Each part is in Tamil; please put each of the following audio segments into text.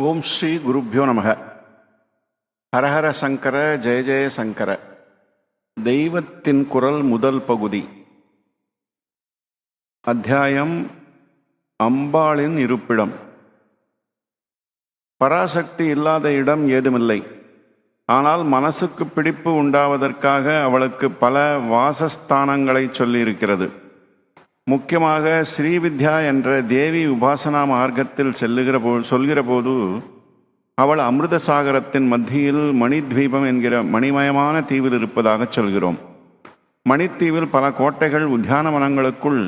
ஓம் ஸ்ரீ குருப்பியோ நமக. ஹரஹர சங்கர ஜெய ஜெய சங்கர. தெய்வத்தின் குரல் முதல் பகுதி. அத்தியாயம் அம்பாளின் இருப்பிடம். பராசக்தி இல்லாத இடம் ஏதுமில்லை. ஆனால் மனசுக்கு பிடிப்பு உண்டாவதற்காக அவளுக்கு பல வாசஸ்தானங்களை சொல்லியிருக்கிறது. முக்கியமாக ஸ்ரீவித்யா என்ற தேவி உபாசனா மார்க்கத்தில் செல்லுகிற போ சொல்கிற போது அவள் அமிர்தசாகரத்தின் மத்தியில் மணித்வீபம் என்கிற மணிமயமான தீவில் இருப்பதாக சொல்கிறோம். மணித்தீவில் பல கோட்டைகள் உத்தியானவனங்களுக்குள்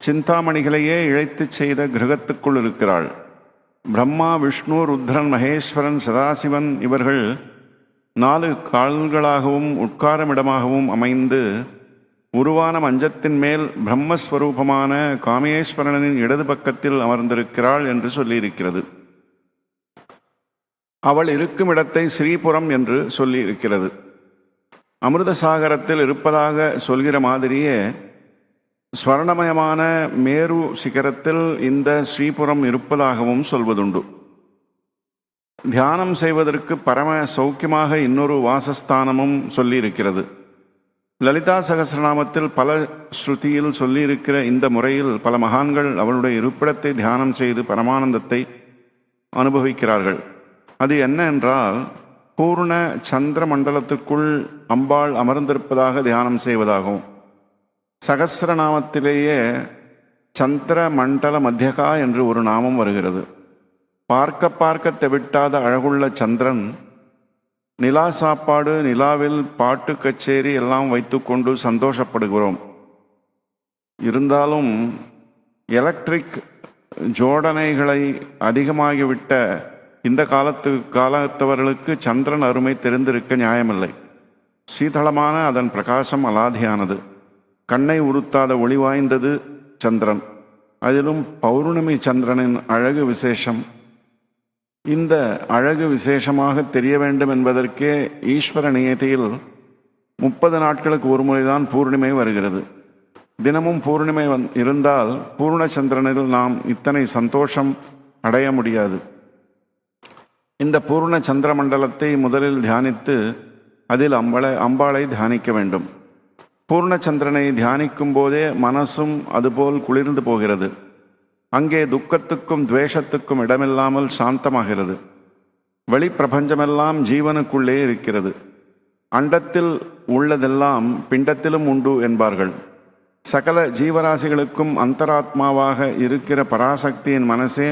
சிந்தாமணிகளையே இழைத்துச் செய்த கிரகத்துக்குள் இருக்கிறாள். பிரம்மா விஷ்ணு ருத்ரன் மகேஸ்வரன் சதாசிவன் இவர்கள் நாலு கால்களாகவும் உட்காரமிடமாகவும் அமைந்து உருவான மஞ்சத்தின் மேல் பிரம்மஸ்வரூபமான காமேஸ்வரனின் இடது பக்கத்தில் அமர்ந்திருக்கிறாள் என்று சொல்லியிருக்கிறது. அவள் இருக்கும் இடத்தை ஸ்ரீபுரம் என்று சொல்லியிருக்கிறது. அமிர்தசாகரத்தில் இருப்பதாக சொல்கிற மாதிரியே ஸ்வர்ணமயமான மேரு சிகரத்தில் இந்த ஸ்ரீபுரம் இருப்பதாகவும் சொல்வதுண்டு. தியானம் செய்வதற்கு பரம சௌக்கியமாக இன்னொரு வாசஸ்தானமும் சொல்லியிருக்கிறது. லலிதா சகசிரநாமத்தில் பல ஸ்ருதியில் சொல்லியிருக்கிற இந்த முறையில் பல மகான்கள் அவளுடைய இருப்பிடத்தை தியானம் செய்து பரமானந்தத்தை அனுபவிக்கிறார்கள். அது என்ன என்றால் பூர்ண சந்திர மண்டலத்துக்குள் அம்பாள் அமர்ந்திருப்பதாக தியானம் செய்வதாகும். சகசிரநாமத்திலேயே சந்திர மண்டல மத்தியகா என்று ஒரு நாமம் வருகிறது. பார்க்க பார்க்க தெவிட்டாத அழகுள்ள சந்திரன் நிலா சாப்பாடு நிலாவில் பாட்டு கச்சேரி எல்லாம் வைத்துக்கொண்டு சந்தோஷப்படுகிறோம். இருந்தாலும் எலக்ட்ரிக் ஜோடனைகளை அதிகமாகிவிட்ட இந்த காலத்து காலத்தவர்களுக்கு சந்திரன் அருமை தெரிந்திருக்க நியாயமில்லை. சீதளமான அதன் பிரகாசம் அலாதியானது. கண்ணை உறுத்தாத ஒளி வாய்ந்தது சந்திரன். அதிலும் பௌர்ணமி சந்திரனின் அழகு விசேஷம். இந்த அழகு விசேஷமாக தெரிய வேண்டும் என்பதற்கே ஈஸ்வர நியதியில் முப்பது நாட்களுக்கு ஒரு முறைதான் பூர்ணிமை வருகிறது. தினமும் பூர்ணிமை வந் இருந்தால் பூர்ணச்சந்திரனில் நாம் இத்தனை சந்தோஷம் அடைய முடியாது. இந்த பூர்ண சந்திர மண்டலத்தை முதலில் தியானித்து அதில் அம்பளை அம்பாளை தியானிக்க வேண்டும். பூர்ணச்சந்திரனை தியானிக்கும் போதே மனசும் அதுபோல் குளிர்ந்து போகிறது. அங்கே துக்கத்துக்கும் துவேஷத்துக்கும் இடமில்லாமல் சாந்தமாகிறது. வெளிப்பிரபஞ்சமெல்லாம் ஜீவனுக்குள்ளே இருக்கிறது. அண்டத்தில் உள்ளதெல்லாம் பிண்டத்திலும் உண்டு என்பார்கள். சகல ஜீவராசிகளுக்கும் அந்தராத்மாவாக இருக்கிற பராசக்தியின் மனசே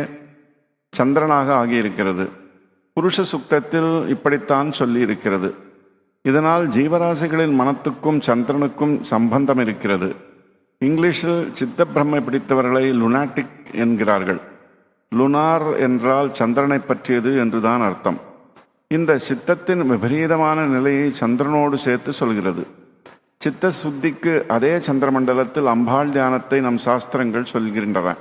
சந்திரனாக ஆகியிருக்கிறது. புருஷ சுக்தத்தில் இப்படித்தான் சொல்லி இருக்கிறது இதனால் ஜீவராசிகளின் மனத்துக்கும் சந்திரனுக்கும் சம்பந்தம் இருக்கிறது. இங்கிலீஷில் சித்த பிடித்தவர்களை லுனாட்டிக் என்கிறார்கள். லுனார் என்றால் சந்திரனை பற்றியது என்றுதான் அர்த்தம். இந்த சித்தத்தின் விபரீதமான நிலையை சந்திரனோடு சேர்த்து சொல்கிறது. சித்த சுத்திக்கு அதே சந்திரமண்டலத்தில் அம்பாள் தியானத்தை நம் சாஸ்திரங்கள் சொல்கின்றன.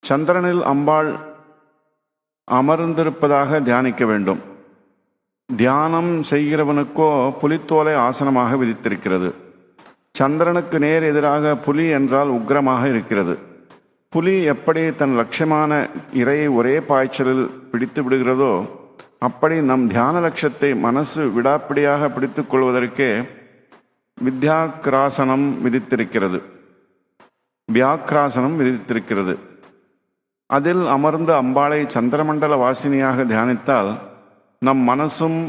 சந்திரனில் அம்பாள் அமர்ந்திருப்பதாக தியானிக்க வேண்டும். தியானம் செய்கிறவனுக்கோ புலித்தோலை ஆசனமாக விதித்திருக்கிறது. சந்திரனுக்கு நேர் எதிராக புலி என்றால் உக்கிரமாக இருக்கிறது. புலி எப்படி தன் லட்சியமான இரையை ஒரே பாய்ச்சலில் பிடித்து விடுகிறதோ அப்படி நம் தியான லட்சத்தை மனசு விடாப்பிடியாக பிடித்து கொள்வதற்கே வித்யாக்கிராசனம் விதித்திருக்கிறது. வியாக்கிராசனம் விதித்திருக்கிறது. அதில் அமர்ந்த அம்பாளை சந்திரமண்டல வாசினியாக தியானித்தால் நம் மனசும்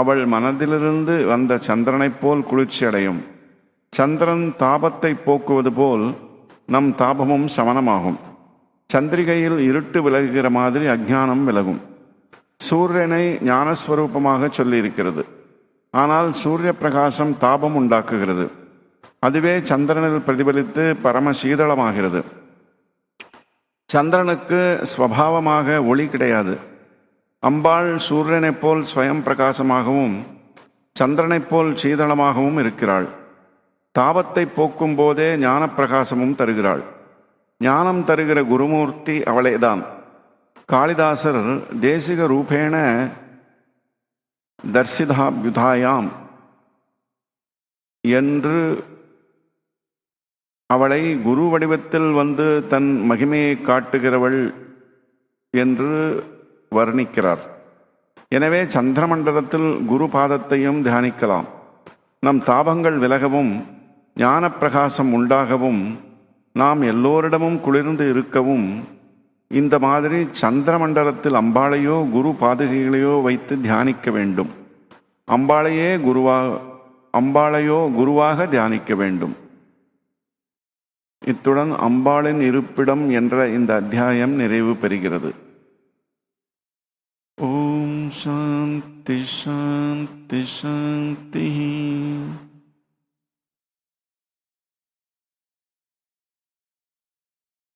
அவள் மனதிலிருந்து வந்த சந்திரனைப் போல் குளிர்ச்சி அடையும் சந்திரன் தாபத்தை போக்குவது போல் நம் தாபமும் சமனமாகும் சந்திரிகையில் இருட்டு விலகுகிற மாதிரி அஜ்ஞானம் விலகும். சூரியனை ஞானஸ்வரூபமாக சொல்லியிருக்கிறது. ஆனால் சூரிய பிரகாசம் தாபம் உண்டாக்குகிறது. அதுவே சந்திரனில் பிரதிபலித்து பரம சீதளமாகிறது சந்திரனுக்கு ஸ்வபாவமாக ஒளி கிடையாது. அம்பாள் சூரியனைப் போல் ஸ்வயம் பிரகாசமாகவும் சந்திரனைப் போல் சீதளமாகவும் இருக்கிறாள். தாபத்தை போக்கும் போதே ஞானப்பிரகாசமும் தருகிறாள். ஞானம் தருகிற குருமூர்த்தி அவளேதான். காளிதாசர் தேசிக ரூபேண தர்சிதாபியுதாயாம் என்று அவளை குரு வடிவத்தில் வந்து தன் மகிமையை காட்டுகிறவள் என்று வர்ணிக்கிறார். எனவே சந்திரமண்டலத்தில் குரு பாதத்தையும் தியானிக்கலாம். நம் தாபங்கள் விலகவும் ஞானப்பிரகாசம் உண்டாகவும் நாம் எல்லோரிடமும் குளிர்ந்து இருக்கவும் இந்த மாதிரி சந்திரமண்டலத்தில் அம்பாளையோ குரு பாதுகைகளையோ வைத்து தியானிக்க வேண்டும். அம்பாளையே குருவா அம்பாளையோ குருவாக தியானிக்க வேண்டும். இத்துடன் அம்பாளின் இருப்பிடம் என்ற இந்த அத்தியாயம் நிறைவு பெறுகிறது. ஓம் சாந்தி சாந்தி சாந்தி.